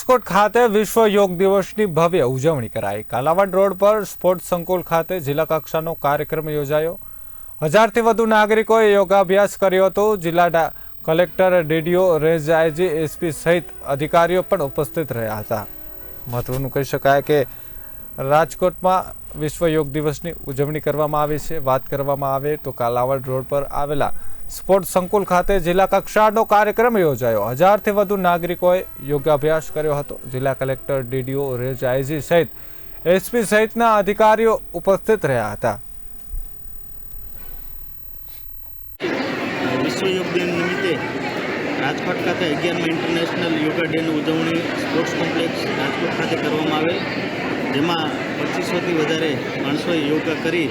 રાજકોટ ખાતે વિશ્વ યોગ દિવસની ભવ્ય ઉજવણી કરાઈ. કાલાવાડ રોડ પર સ્પોર્ટ્સ સંકુલ ખાતે જિલ્લા કક્ષાનો કાર્યક્રમ યોજાયો. હજારથી વધુ નાગરિકોએ યોગાભ્યાસ કર્યો હતો. જિલ્લા collector DDO range IG SP સહિત અધિકારીઓ પણ ઉપસ્થિત રહ્યા હતા. મહત્વનું કહી શકાય કે રાજકોટમાં વિશ્વ યોગ દિવસની ઉજવણી કરવામાં આવી છે. વાત કરવામાં આવે તો કાલાવાડ રોડ પર આવેલા સ્પોર્ટ સંકુલ ખાતે જિલ્લા કક્ષાનો કાર્યક્રમ યોજાયો. હજારથી વધુ નાગરિકોએ યોગાભ્યાસ કર્યો હતો. જિલ્લા કલેક્ટર ડીડીઓ રેજ આઈજી સહિત એસપી સહિતના અધિકારીઓ ઉપસ્થિત રહ્યા હતા. વિશ્વ યોગ દિન નિમિત્તે રાજકોટ ખાતે અગિયારમા ઇન્ટરનેશનલ યોગા ડેની ઉજવણી સ્પોર્ટ્સ કોમ્પ્લેક્સ રાજકોટ ખાતે કરવામાં આવેલ. જેમાં પચીસોથી વધારે માણસોએ યોગા કરી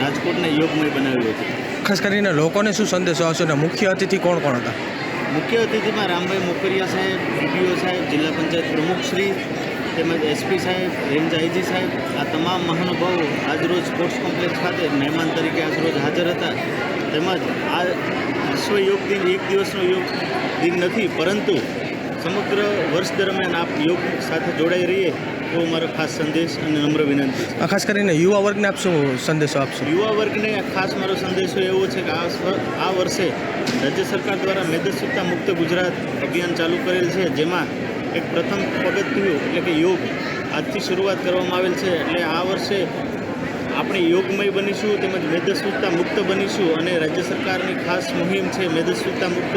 રાજકોટને યોગમય બનાવ્યું હતું. ખાસ કરીને લોકોને શું સંદેશો આવશે અને મુખ્ય અતિથિ કોણ કોણ હતા? મુખ્ય અતિથિમાં રામભાઈ મોકરિયા સાહેબ ડીડીઓ સાહેબ જિલ્લા પંચાયત પ્રમુખશ્રી તેમજ એસપી સાહેબ રેન્જ આઈજી સાહેબ આ તમામ મહાનુભાવો આજરોજ સ્પોર્ટ્સ કોમ્પ્લેક્સ ખાતે મહેમાન તરીકે આજરોજ હાજર હતા. તેમજ આ વિશ્વ યોગ દિન એક દિવસનો યોગ દિન નથી પરંતુ સમગ્ર વર્ષ દરમિયાન આપ યોગ સાથે જોડાઈ રહીએ એવો મારો ખાસ સંદેશ અને નમ્ર વિનંતી છે. ખાસ કરીને યુવા વર્ગને આપ શું સંદેશો આપશો? યુવા વર્ગને ખાસ મારો સંદેશો એવો છે કે આ આ વર્ષે રાજ્ય સરકાર દ્વારા મેદસ્વીતા મુક્ત ગુજરાત અભિયાન ચાલુ કરેલ છે જેમાં એક પ્રથમ પગથિયું એટલે કે યોગ આજથી શરૂઆત કરવામાં આવેલ છે. એટલે આ વર્ષે આપણે યોગમય બનીશું તેમજ મેદસ્વીતા મુક્ત બનીશું અને રાજ્ય સરકારની ખાસ મુહિમ છે મેદસ્વીતા મુક્ત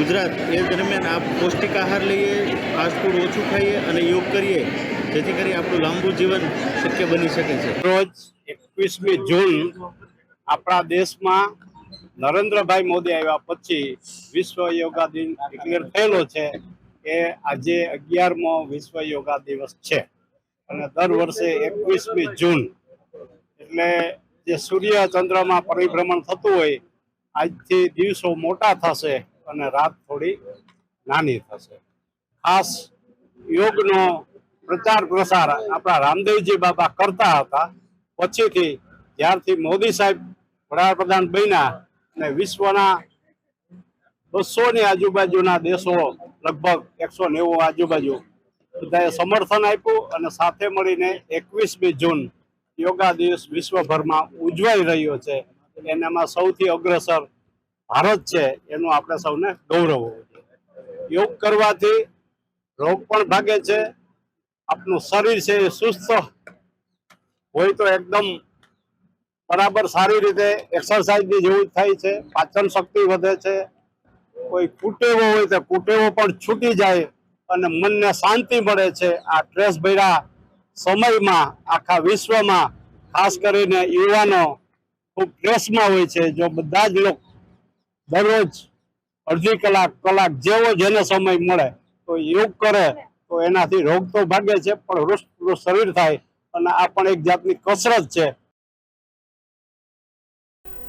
ગુજરાત એ દરમિયાન આપ પૌષ્ટિક આહાર લઈએ ફાસ્ટફૂડ ઓછું ખાઈએ અને યોગ કરીએ, જેથી કરી આપણું લાંબુ જીવન શક્ય બની શકે છે. રોજ એકવીસમી જૂન આપણા દેશમાં નરેન્દ્રભાઈ મોદી આવ્યા પછી વિશ્વ યોગા દિન ડિક્લેર થયેલો છે એ આજે અગિયારમો વિશ્વ યોગા દિવસ છે. અને દર વર્ષે એકવીસમી જૂન એટલે જે સૂર્ય ચંદ્રમાં પરિભ્રમણ થતું હોય, આજથી દિવસો મોટા થશે. અને રાત થોડી નાની થશે. ખાસ યોગનો પ્રચાર પ્રસાર આપણા રામદેવજી બાબા કરતા હતા. પછીથી જ્યારથી મોદી સાહેબ વડાપ્રધાન બન્યા અને વિશ્વના બસો ની આજુબાજુના દેશો લગભગ એકસો નેવું આજુબાજુ બધાએ સમર્થન આપ્યું અને સાથે મળીને એકવીસમી જૂન યોગા દિવસ વિશ્વભરમાં ઉજવાઈ રહ્યો છે. એનામાં સૌથી અગ્રસર ભારત છે, એનું આપણે સૌને ગૌરવ હોવું જોઈએ. યોગ કરવાથી રોગ પણ ભાગે છે, આપનું શરીર છે એ સુસ્ત હોય તો એકદમ બરાબર સારી રીતે એક્સરસાઇઝની જેવું થાય છે, પાચન શક્તિ વધે છે. કોઈ કુટેવો હોય તો કુટેવો પણ છૂટી જાય અને મનને શાંતિ મળે છે. આ ટ્રેસ ભર્યા સમયમાં, આખા વિશ્વમાં, ખાસ કરીને યુવાનો ખૂબ ટ્રેસમાં હોય છે. જો બધા જ લોકો દરરોજ અડધી કલાક કલાક જેવો જેને સમય મળે, તો યોગ કરે, તો એનાથી રોગ તો ભાગે છે, પણ શરીર થાય, અને આ પણ એક જાતની કસરત છે.